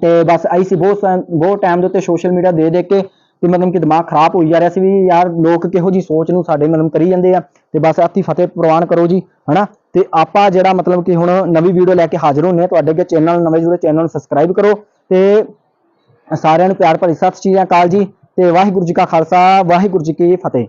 ਤੇ ਬਸ ਆਈ ਸੀ, ਬਹੁਤ ਸਾ- ਬਹੁਤ ਟਾਈਮ ਦੇ ਉੱਤੇ ਸੋਸ਼ਲ ਮੀਡੀਆ ਦੇ ਦੇ ਕੇ ਤੇ ਮਤਲਬ ਕਿ ਦਿਮਾਗ ਖਰਾਬ ਹੋਈ ਜਾ ਰਿਹਾ ਸੀ ਵੀ ਯਾਰ ਲੋਕ ਕਿਹੋ ਜੀ ਸੋਚ ਨੂੰ ਸਾਡੇ ਮਤਲਬ ਕਰੀ ਜਾਂਦੇ ਆ। ਤੇ ਬਸ ਆਤੀ ਫਤਿਹ ਪ੍ਰਵਾਨ ਕਰੋ ਜੀ, ਹਨਾ? ਤੇ ਆਪਾਂ ਜਿਹੜਾ ਮਤਲਬ ਕਿ ਹੁਣ ਨਵੀਂ ਵੀਡੀਓ ਲੈ ਕੇ ਹਾਜ਼ਰ ਹੁੰਨੇ ਆ, ਤੁਹਾਡੇ ਅੱਗੇ ਚੈਨਲ ਨਵੇਂ ਜੁੜੇ ਚੈਨਲ ਨੂੰ ਸਬਸਕ੍ਰਾਈਬ ਕਰੋ। ਤੇ ਸਾਰਿਆਂ ਨੂੰ ਪਿਆਰ ਭਰੀ ਸਤਿ ਸ਼੍ਰੀ ਅਕਾਲ ਜੀ ਤੇ ਵਾਹਿਗੁਰੂ ਜੀ ਕਾ ਖਾਲਸਾ, ਵਾਹਿਗੁਰੂ ਜੀ ਕੀ ਫਤਿਹ।